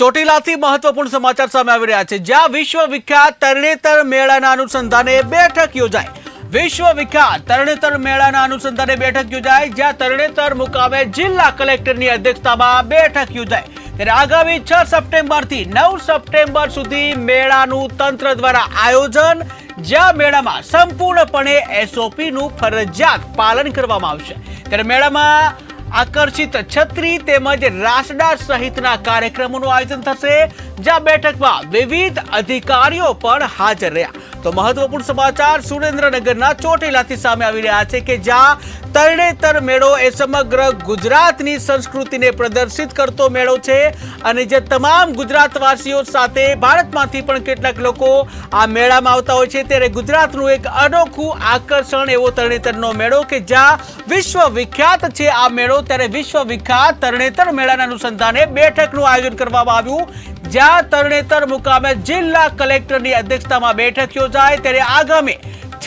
ચોટીલાથી મહત્વપૂર્ણ સમાચાર સામે આવી રહ્યા છે. જ્યાં વિશ્વ વિખ્યાત તરણેતર મેળાના અનુસંધાને બેઠક યોજાઈ. વિશ્વ વિખ્યાત તરણેતર મેળાના અનુસંધાને બેઠક યોજાઈ, જ્યાં તરણેતર મુકામે જિલ્લા કલેક્ટરની અધ્યક્ષતામાં બેઠક યોજાઈ. ત્યારે આગામી છ સપ્ટેમ્બરથી નવ સપ્ટેમ્બર સુધી મેળાનું તંત્ર દ્વારા આયોજન, જ્યાં મેળામાં સંપૂર્ણપણે એસઓપીનું ફરજિયાત પાલન કરવામાં આવશે. ત્યારે મેળામાં આકર્ષિત છત્રી તેમજ રાસડા સહિતના કાર્યક્રમોનું આયોજન થશે, જ્યાં બેઠકમાં વિવિધ અધિકારીઓ પણ હાજર રહ્યા. તો મહત્વપૂર્ણ સમાચાર સુરેન્દ્રનગરના ચોટીલાથી સામે આવી રહ્યા છે કે જ્યાં તરણેતર મેળો એ સમગ્ર ગુજરાતની સંસ્કૃતિને પ્રદર્શિત કરતો મેળો છે અને જે તમામ ગુજરાતવાસીઓ સાથે ભારતમાંથી પણ કેટલાક લોકો આ મેળામાં આવતા હોય છે. ત્યારે ગુજરાતનું એક અનોખું આકર્ષણ એવો તરણેતરનો મેળો કે જ્યાં વિશ્વ વિખ્યાત છે આ મેળો. ત્યારે વિશ્વ વિખ્યાત તરણેતર મેળાના અનુસંધાને બેઠકનું આયોજન કરવામાં આવ્યું. જ્યાં તરણેતર મુકામે જિલ્લા કલેક્ટરની અધ્યક્ષતામાં બેઠક યોજાય. ત્યારે આગામી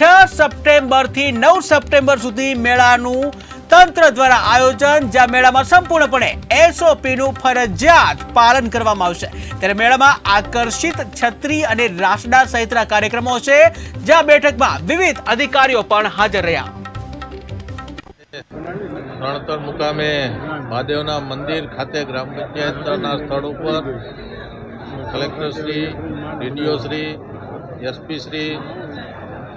સપ્ટેમ્બરથી નવ સપ્ટેમ્બર સુધી મેળાનું તંત્ર દ્વારા આયોજન, જ્યાં મેળામાં સંપૂર્ણપણે એસઓપી નું ફરજિયાત પાલન કરવામાં આવશે. ત્યારે મેળામાં આકર્ષિત છત્રી અને રાસડા સહિતના કાર્યક્રમો છે જ્યાં બેઠકમાં વિવિધ અધિકારીઓ પણ હાજર રહ્યા. રણતર મુકામે મહાદેવના મંદિર ખાતે ગ્રામ પંચાયતના સ્થળ ઉપર કલેક્ટરશ્રી ડીડીઓશ્રી એસપીશ્રી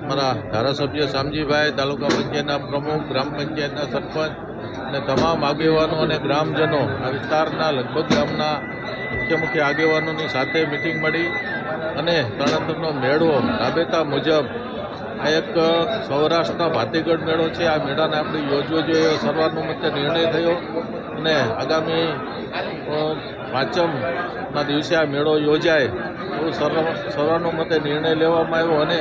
મારા ધારાસભ્ય શામજીભાઈ, તાલુકા પંચાયતના પ્રમુખ, ગ્રામ પંચાયતના સરપંચ અને તમામ આગેવાનો અને ગ્રામજનો આ વિસ્તારના લગભગ ગામના મુખ્ય મુખ્ય આગેવાનોની સાથે મિટિંગ મળી અને તરણતરનો મેળો રાબેતા મુજબ આ એક સૌરાષ્ટ્રના ભાતીગઢ મેળો છે. આ મેળાને આપણે યોજવો જોઈએ એવો સર્વાનુમતે નિર્ણય થયો અને આગામી પાંચમના દિવસે આ મેળો યોજાય એવું સર્વ, સર્વાનુમતે નિર્ણય લેવામાં આવ્યો અને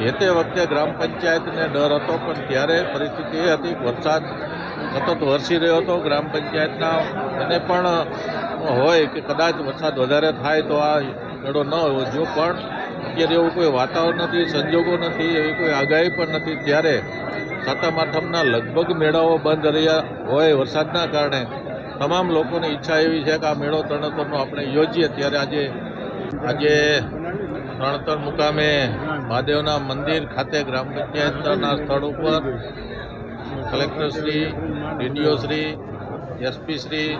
જે તે વખતે ગ્રામ પંચાયતને ડર હતો, પણ ત્યારે પરિસ્થિતિ એ હતી, વરસાદ સતત વરસી રહ્યો હતો ગ્રામ પંચાયતના એને પણ હોય કે કદાચ વરસાદ વધારે થાય તો આ મેળો ન જો પણ અત્યારે એવું કોઈ વાતાવરણ નથી, સંજોગો નથી, એવી કોઈ આગાહી પણ નથી. ત્યારે સાતમ આઠમના લગભગ મેળાઓ બંધ રહ્યા હોય વરસાદના કારણે. તમામ લોકોની ઈચ્છા એવી છે કે આ મેળો તરણતરનો આપણે યોજીએ. ત્યારે આજે આજે તરણતર મુકામે મહાદેવના મંદિર ખાતે ગ્રામ પંચાયતના સ્થળ ઉપર કલેક્ટરશ્રી ડીડીઓશ્રી એસપીશ્રી